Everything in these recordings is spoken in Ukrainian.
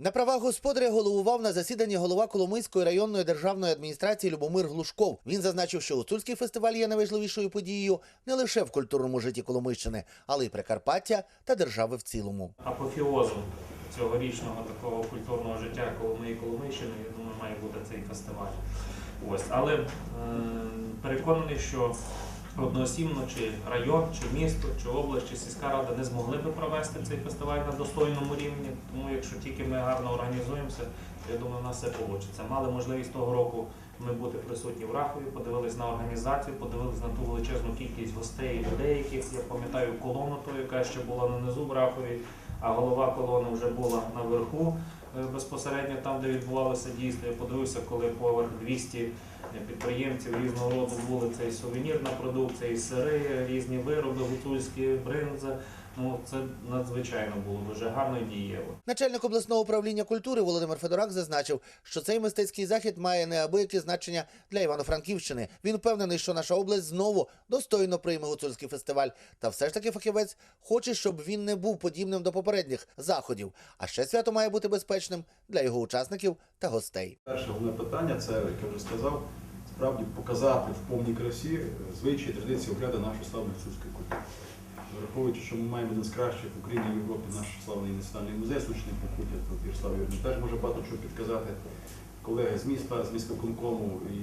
На правах господаря головував на засіданні голова Коломийської районної державної адміністрації Любомир Глушков. Він зазначив, що гуцульський фестиваль є найважливішою подією не лише в культурному житті Коломийщини, але й Прикарпаття та держави в цілому. апофіозом цьогорічного такого культурного життя Коломиї Коломийщини, я думаю, має бути цей фестиваль. Ось, але е, переконаний, що одноосібно чи район, чи місто, чи область, чи сільська рада не змогли би провести цей фестиваль на достойному рівні. Тому якщо тільки ми гарно організуємося, я думаю, у нас все вийде. Мали можливість того року ми бути присутні в Рахові, подивились на організацію, подивились на ту величезну кількість гостей і людей, яких я пам'ятаю колону ту, яка ще була нанизу в Рахові, а голова колони вже була наверху е, безпосередньо там, де відбувалося дійство. Я подивився, коли поверх 200 підприємців різного роду були це і сувенірна продукція, і сири, різні вироби, гуцульські, бринза. Ну це надзвичайно було дуже гарно і дієво. Начальник обласного управління культури Володимир Федорак зазначив, що цей мистецький захід має неабияке значення для Івано-Франківщини. Він впевнений, що наша область знову достойно прийме гуцульський фестиваль. Та все ж таки фахівець хоче, щоб він не був подібним до попередніх заходів. А ще свято має бути безпечним для його учасників та гостей. Перше головне питання це, як я вже сказав, справді показати в повній красі е, звичаї, традиції огляду нашої славної гуцульської культури. Враховуючи, що ми маємо один з кращих в Україні і Європі наш славний національний музей сучний покуття, то Ярослав Юрійович теж може багато чого підказати. Колеги з міста, з міськвиконкому і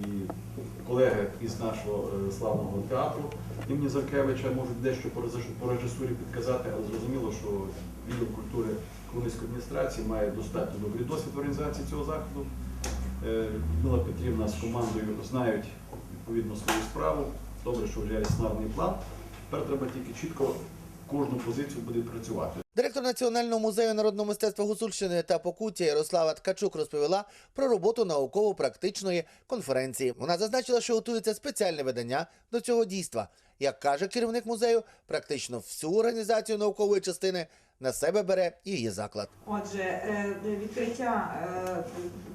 колеги із нашого е, славного театру імені Заркевича можуть дещо по режисурі підказати, але зрозуміло, що відділ культури Коломийської адміністрації має достатньо добрий досвід в організації цього заходу. Е, Людмила Петрівна з командою знають відповідно свою справу. Добре, що вже є план. Тепер треба тільки чітко кожну позицію буде працювати. Директор Національного музею народного мистецтва Гуцульщини та Покуття Ярослава Ткачук розповіла про роботу науково-практичної конференції. Вона зазначила, що готується спеціальне видання до цього дійства. Як каже керівник музею, практично всю організацію наукової частини на себе бере її заклад. Отже, е, відкриття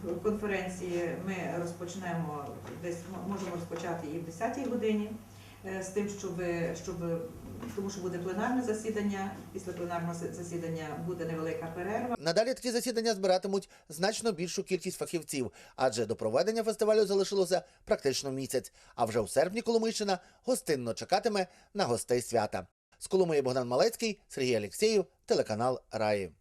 е, конференції ми розпочнемо десь можемо розпочати і в 10-й годині. е, З тим, щоб, щоб тому що буде пленарне засідання. Після пленарного засідання буде невелика перерва. Надалі такі засідання збиратимуть значно більшу кількість фахівців, адже до проведення фестивалю залишилося практично місяць. А вже у серпні Коломийщина гостинно чекатиме на гостей свята. З Коломиї Богдан Малецький, Сергій Алєксєєв, телеканал Раї.